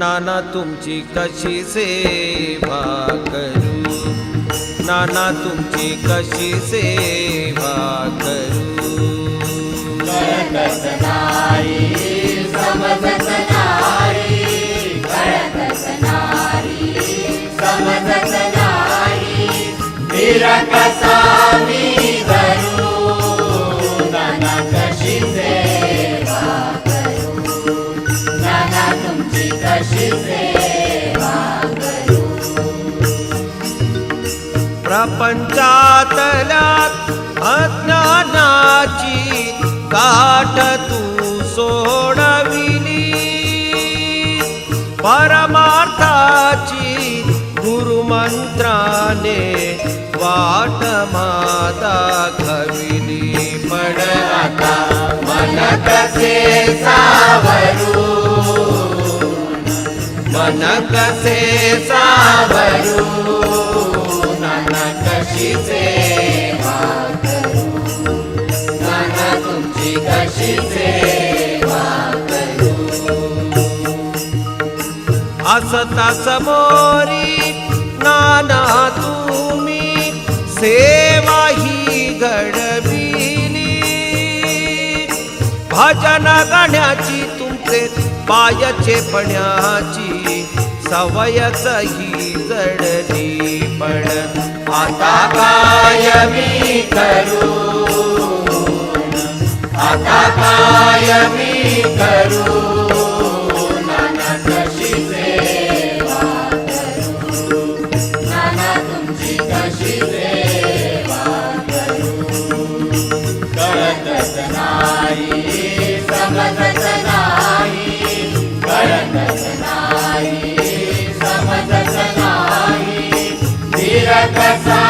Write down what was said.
नाना तुमची कशी सेवा करू? नाना तुमची कशी सेवा करू? कळतच नाही समजत नाही कळतच नाही समजत नाही. धीर तुमची प्रपंचातल्यात अज्ञानाची काट तू सोडविली. परमार्थाची गुरुमंत्राने वाट माता घविली पडला मन कसे सावरू नाना कशी सेवा करू नाना तुमची कशी सेवा करू असता समोरी नाना तुम्ही सेवा ही घडविली भजन गाण्याची तुमचे पायचे पण्याची सवयच ही जडली पण आता काय मी करू? आता काय मी करू? नाना सनाई निरकसा